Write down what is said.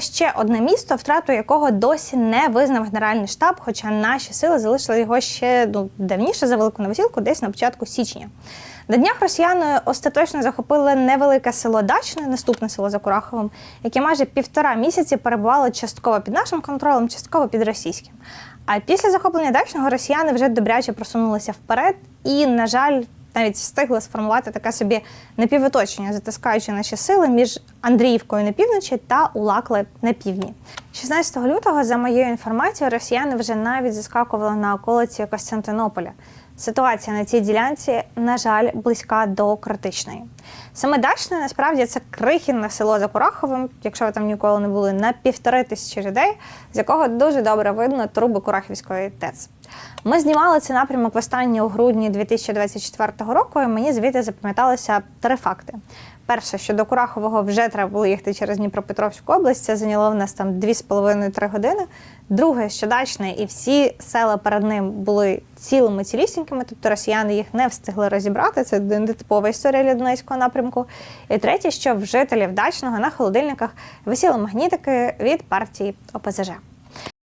Ще одне місто, втрату якого досі не визнав Генеральний штаб, хоча наші сили залишили його ще ну, давніше за велику новосілку, десь на початку січня. На днях росіяни остаточно захопили невелике село Дачне, наступне село за Кураховим, яке майже півтора місяці перебувало частково під нашим контролем, частково під російським. А після захоплення дачного росіяни вже добряче просунулися вперед і, на жаль, навіть встигли сформувати таке собі напівоточення, затискаючи наші сили між Андріївкою на півночі та Улакли на півдні. 16 лютого, за моєю інформацією, росіяни вже навіть заскакували на околиці Костянтинополя. Ситуація на цій ділянці, на жаль, близька до критичної. Саме Дачне насправді це крихінне село за Кураховим, якщо ви там ніколи не були, на півтори тисячі людей, з якого дуже добре видно труби Курахівської ТЕЦ. Ми знімали цей напрямок в востаннє у грудні 2024 року, і мені звідти запам'яталося три факти. Перше, що до Курахового вже треба було їхати через Дніпропетровську область, це зайняло в нас там 2,5-3 години. Друге, що дачне, і всі села перед ним були цілими цілісінькими, тобто росіяни їх не встигли розібрати. Це типова історія для Донецького напрямку. І третє, що в жителів дачного на холодильниках висіли магнітики від партії ОПЗЖ.